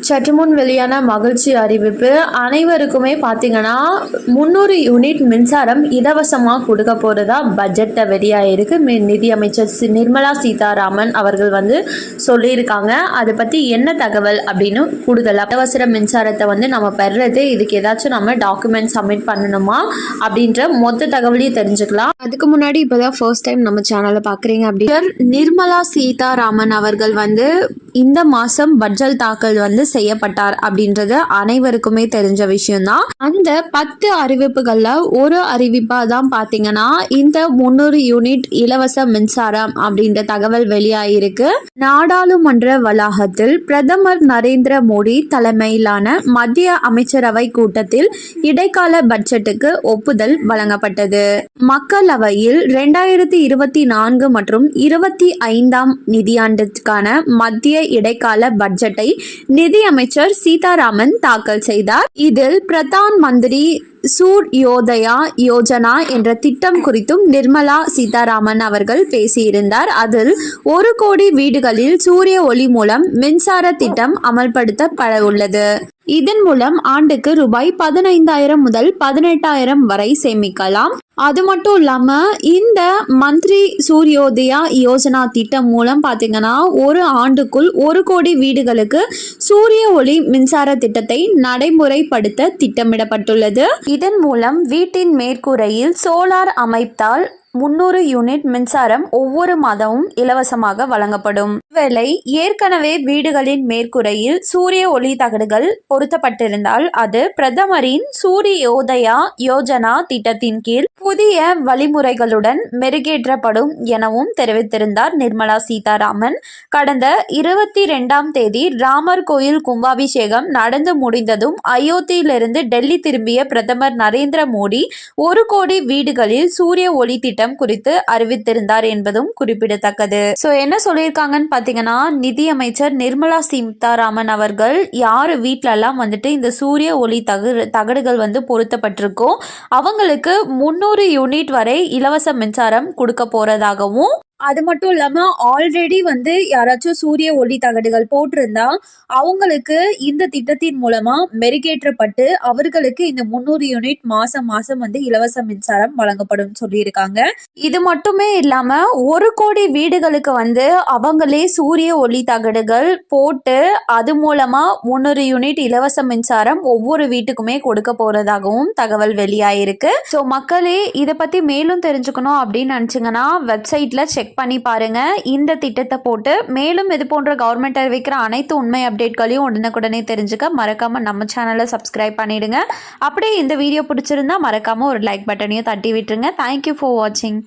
சற்று முன் வெளியான மகிழ்ச்சி அறிவிப்பு. அனைவருக்குமே பார்த்தீங்கன்னா முந்நூறு யூனிட் மின்சாரம் இலவசமாக கொடுக்க போகிறதா பட்ஜெட்டை வெளியாகிருக்கு மி- நிதியமைச்சர் நிர்மலா சீதாராமன் அவர்கள் வந்து சொல்லியிருக்காங்க. அதை பற்றி என்ன தகவல் அப்படின்னு கூடுதலாக இலவச மின்சாரத்தை வந்து நம்ம பெறுறது இதுக்கு ஏதாச்சும் நம்ம டாக்குமெண்ட் சப்மிட் பண்ணணுமா அப்படின்ற மொத்த தகவலையும் தெரிஞ்சுக்கலாம். அதுக்கு முன்னாடி இப்போதான் ஃபர்ஸ்ட் டைம் நம்ம சேனலை பார்க்குறீங்க அப்படின்னா நிர்மலா சீதாராமன் அவர்கள் வந்து இந்த மாதம் பட்ஜெட் தாக்கல் வந்து செய்யப்பட்டார் அப்படின்றது அனைவருக்குமே தெரிஞ்ச விஷயம்தான். அந்த பத்து அறிவிப்புகளில் ஒரு அறிவிப்பாக தான் பார்த்தீங்கன்னா இந்த முந்நூறு யூனிட் இலவச மின்சாரம் அப்படின்ற தகவல் வெளியாயிருக்கு. நாடாளுமன்ற வளாகத்தில் பிரதமர் நரேந்திர மோடி தலைமையிலான மத்திய அமைச்சரவை கூட்டத்தில் இடைக்கால பட்ஜெட்டுக்கு ஒப்புதல் வழங்கப்பட்டது. மக்களவையில் ரெண்டாயிரத்தி இருபத்தி நான்கு மற்றும் இருபத்தி ஐந்தாம் நிதியாண்டிற்கான மத்திய இடைக்கால பட்ஜெட்டை நிதியமைச்சர் சீதாராமன் தாக்கல் செய்தார். இதில் பிரதான் மந்திரி சூர்யோதயா யோஜனா என்ற திட்டம் குறித்தும் நிர்மலா சீதாராமன் அவர்கள் பேசியிருந்தார். அதில் ஒரு கோடி வீடுகளில் சூரிய ஒளி மூலம் மின்சார திட்டம் அமல்படுத்தப்பட உள்ளது. இதன் மூலம் ஆண்டுக்கு ரூபாய் பதினைந்தாயிரம் முதல் பதினெட்டாயிரம் வரை சேமிக்கலாம். அது மட்டும் இல்லாம இந்த மந்திரி சூரியோதயா யோஜனா திட்டம் மூலம் பாத்தீங்கன்னா ஒரு ஆண்டுக்குள் ஒரு கோடி வீடுகளுக்கு சூரிய ஒளி மின்சார திட்டத்தை நடைமுறைப்படுத்த திட்டமிடப்பட்டுள்ளது. இதன் மூலம் வீட்டின் மேற்கூரையில் சோலார் அமைத்தால் முன்னூறு யூனிட் மின்சாரம் ஒவ்வொரு மாதமும் இலவசமாக வழங்கப்படும். வேளை ஏற்கனவே வீடுகளின் மேற்கூரையில் சூரிய ஒளி தகடுகள் பொருத்தப்பட்டிருந்தால் அது பிரதமரின் சூரியோதயா யோஜனா திட்டத்தின் கீழ் புதிய வழிமுறைகளுடன் மெருகேற்றப்படும் எனவும் தெரிவித்திருந்தார் நிர்மலா சீதாராமன். கடந்த இருபத்தி ரெண்டாம் தேதி ராமர் கோயில் கும்பாபிஷேகம் நடந்து முடிந்ததும் அயோத்தியிலிருந்து டெல்லி திரும்பிய பிரதமர் நரேந்திர மோடி ஒரு கோடி வீடுகளில் சூரிய ஒளி திட்டம் குறித்து அறிவித்திருந்தார் என்பதும் குறிப்பிடத்தக்கது. ஸோ என்ன சொல்லியிருக்காங்கன்னு பார்த்தீங்கன்னா நிதியமைச்சர் நிர்மலா சீதாராமன் அவர்கள் யார் வீட்டிலலாம் வந்துட்டு இந்த சூரிய ஒளி தகடு தகடுகள் வந்து பொருத்தப்பட்டிருக்கோ அவங்களுக்கு முன்னூறு யூனிட் வரை இலவச மின்சாரம் கொடுக்க போறதாகவும் அது மட்டும் இல்லாமல் ஆல்ரெடி வந்து யாராச்சும் சூரிய ஒளி தகடுகள் போட்டிருந்தா அவங்களுக்கு இந்த திட்டத்தின் மூலமா மெருகேற்றப்பட்டு அவர்களுக்கு இந்த முந்நூறு யூனிட் மாசம் மாசம் வந்து இலவச மின்சாரம் வழங்கப்படும் சொல்லியிருக்காங்க. இது மட்டுமே இல்லாம ஒரு கோடி வீடுகளுக்கு வந்து அவங்களே சூரிய ஒளி தகடுகள் போட்டு அது மூலமா முந்நூறு யூனிட் இலவச மின்சாரம் ஒவ்வொரு வீட்டுக்குமே கொடுக்க போறதாகவும் தகவல் வெளியாயிருக்கு. ஸோ மக்களே இதை பத்தி மேலும் தெரிஞ்சுக்கணும் அப்படின்னு நினச்சிங்கன்னா வெப்சைட்ல செக் பண்ணி பாருங்க. இந்த திட்டத்தை போட்டு மேலும் இது போன்ற கவர்மெண்ட் அறிவிக்கிற அனைத்து உண்மை அப்டேட்களையும் உடனுக்குடனே தெரிஞ்சுக்க மறக்காம நம்ம சேனலை சப்ஸ்கிரைப் பண்ணிடுங்க. அப்படியே இந்த வீடியோ பிடிச்சிருந்தா மறக்காம ஒரு லைக் பட்டனையும் தட்டி விட்டுருங்க. தேங்க்யூ ஃபார் வாட்சிங்